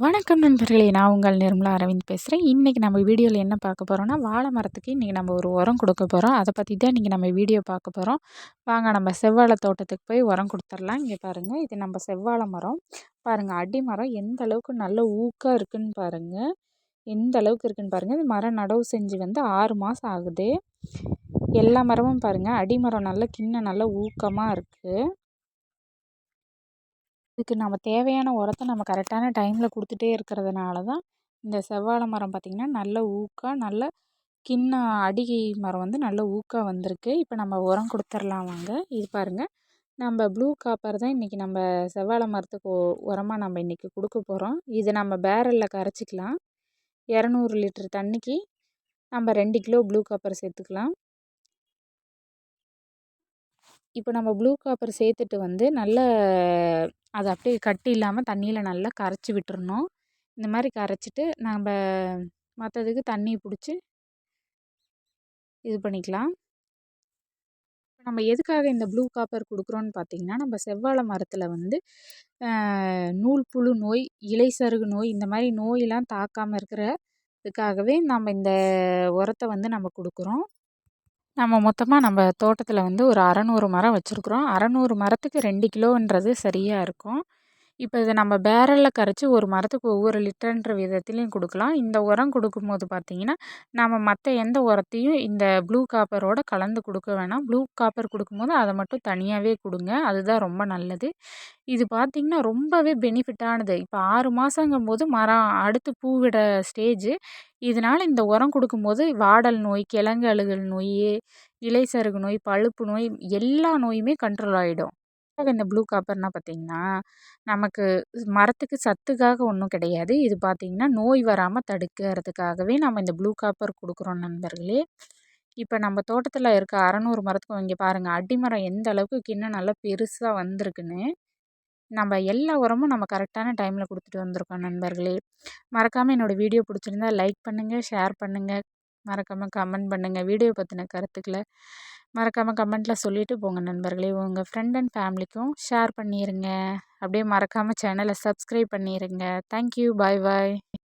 வணக்கம் நண்பர்களே நான் உங்கள் நிர்மலா அரவிந்த் பேசுகிறேன் இன்றைக்கி நம்ம வீடியோவில் என்ன பார்க்க போகிறோம்னா வாழை மரத்துக்கு இன்றைக்கி நம்ம ஒரு உரம் கொடுக்க போகிறோம் அதை பற்றி தான் இன்றைக்கி நம்ம வீடியோ பார்க்க போகிறோம் வாங்க நம்ம செவ்வாழை தோட்டத்துக்கு போய் உரம் கொடுத்துர்லாம் இங்கே பாருங்கள் இது நம்ம செவ்வாழை மரம். பாருங்கள் அடி மரம் எந்த அளவுக்கு நல்ல ஊக்காக இருக்குதுன்னு பாருங்கள் எந்த அளவுக்கு இருக்குதுன்னு பாருங்கள் இந்த மரம் நடவு செஞ்சு வந்து ஆறு மாதம் ஆகுது. எல்லா மரமும் பாருங்கள் அடிமரம் நல்ல கிண்ண நல்ல ஊக்கமாக இருக்குது இதுக்கு நம்ம தேவையான உரத்த நம்ம கரெக்டான டைமில் கொடுத்துட்டே இருக்கிறதுனால தான் இந்த செவ்வாழை மரம் பார்த்திங்கன்னா நல்ல ஊக்காக நல்ல கிண்ணம் அடி மரம் வந்து நல்ல ஊக்காக வந்திருக்கு. இப்போ நம்ம உரம் கொடுத்துர்லாம் வாங்க. இது பாருங்கள் நம்ம ப்ளூ காப்பர் தான் இன்றைக்கி நம்ம செவ்வாழை மரத்துக்கு உரமாக நம்ம இன்றைக்கி கொடுக்க போகிறோம் இது நம்ம பேரலில் கரைச்சிக்கலாம். இரநூறு லிட்டர் தண்ணிக்கு நம்ம ரெண்டு கிலோ ப்ளூ காப்பர் சேர்த்துக்கலாம். இப்போ நம்ம ப்ளூ காப்பர் சேர்த்துட்டு வந்து நல்ல அதை அப்படியே கட்டி இல்லாமல் தண்ணியில் நல்லா கரைச்சி விட்டுறணும். இந்த மாதிரி கரைச்சிட்டு நம்ம மற்றதுக்கு தண்ணி பிடிச்சி இது பண்ணிக்கலாம். நம்ம எதுக்காக இந்த ப்ளூ காப்பர் கொடுக்குறோன்னு பார்த்தீங்கன்னா நம்ம செவ்வாழை மரத்தில் வந்து நூல் புழு நோய் இலை சருகு நோய் இந்த மாதிரி நோயெலாம் தாக்காமல் இருக்கிற இதுக்காகவே நம்ம இந்த உரத்தை வந்து நம்ம கொடுக்குறோம். நம்ம மொத்தமாக நம்ம தோட்டத்தில் வந்து ஒரு அறநூறு மரம் வச்சுருக்குறோம். அறநூறு மரத்துக்கு ரெண்டு கிலோன்றது சரியாக இருக்கும். இப்போ இதை நம்ம பேரலில் கரைச்சி ஒரு மரத்துக்கு ஒவ்வொரு லிட்டர்ன்ற விதத்துலேயும் கொடுக்கலாம். இந்த உரம் கொடுக்கும்போது பார்த்திங்கன்னா நம்ம மற்ற எந்த உரத்தையும் இந்த ப்ளூ காப்பரோடு கலந்து கொடுக்க வேணாம். ப்ளூ காப்பர் கொடுக்கும்போது அதை மட்டும் தனியாகவே கொடுங்க. அதுதான் ரொம்ப நல்லது. இது பார்த்திங்கன்னா ரொம்பவே பெனிஃபிட்டானது இப்போ ஆறு மாதங்கும்போது மரம் அடுத்து பூவிட ஸ்டேஜு இதனால் இந்த உரம் கொடுக்கும்போது வாடல் நோய் கிழங்கு அழுகல் நோய் இலை சருகு நோய் பழுப்பு நோய் எல்லா நோயுமே கண்ட்ரோல் ஆகிடும் இந்த ப்ளூ காப்பர்னால் பார்த்திங்கன்னா நமக்கு மரத்துக்கு சத்துக்காக ஒன்றும் கிடையாது. இது பார்த்திங்கன்னா நோய் வராமல் தடுக்கிறதுக்காகவே நம்ம இந்த ப்ளூ காப்பர் கொடுக்குறோம் நண்பர்களே. இப்போ நம்ம தோட்டத்தில் இருக்க அறநூறு மரத்துக்கும் இங்கே பாருங்கள் அடிமரம் எந்த அளவுக்கு கிண்ணம் நல்லா பெருசாக வந்திருக்குன்னு நம்ம எல்லா உரமும் நம்ம கரெக்டான டைமில் கொடுத்துட்டு வந்திருக்கோம் நண்பர்களே. மறக்காமல் என்னோடய வீடியோ பிடிச்சிருந்தா லைக் பண்ணுங்கள் ஷேர் பண்ணுங்கள் மறக்காமல் கமெண்ட் பண்ணுங்கள் வீடியோ பற்றின கருத்துக்களை மறக்காமல் கமெண்ட்டில் சொல்லிவிட்டு போங்க நண்பர்களே. உங்கள் ஃப்ரெண்ட் அண்ட் ஃபேமிலிக்கும் ஷேர் பண்ணிடுங்க அப்படியே மறக்காமல் சேனலை சப்ஸ்கிரைப் பண்ணிடுங்க தேங்க்யூ பாய் பாய்